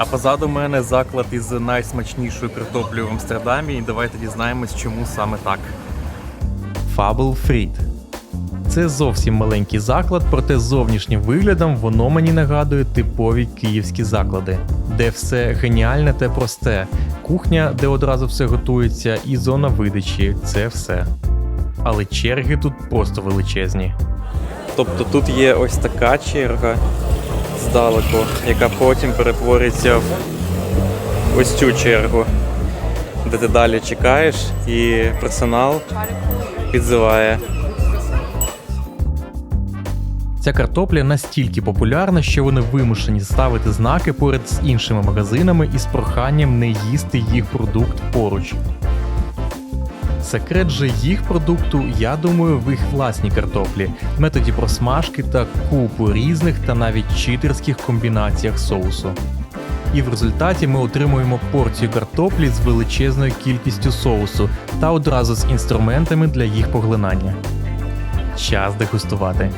А позаду мене заклад із найсмачнішою картоплею в Амстердамі. І давайте дізнаємось, чому саме так. Fable Fried. Це зовсім маленький заклад, проте зовнішнім виглядом воно мені нагадує типові київські заклади, де все геніальне та просте. Кухня, де одразу все готується, і зона видачі це все. Але черги тут просто величезні. Тобто тут є ось така черга здалеку, яка потім перетвориться в ось цю чергу, де ти далі чекаєш, і персонал підзиває. Ця картопля настільки популярна, що вони вимушені ставити знаки поряд з іншими магазинами із проханням не їсти їх продукт поруч. Секрет же їх продукту, я думаю, в їх власній картоплі, методі просмажки та купу різних та навіть читерських комбінаціях соусу. І в результаті ми отримуємо порцію картоплі з величезною кількістю соусу та одразу з інструментами для їх поглинання. Час дегустувати.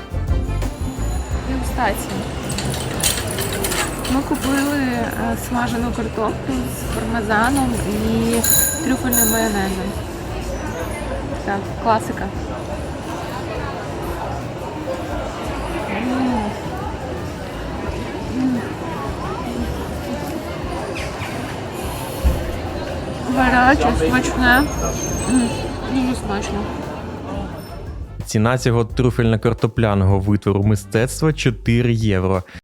Дегустація. Ми купили е, смажену картоплю з пармезаном і трюфельним майонезом. Так, класика. Гаряче, смачне. Дуже смачно. Ціна цього трюфельно-картопляного витвору мистецтва 4 євро.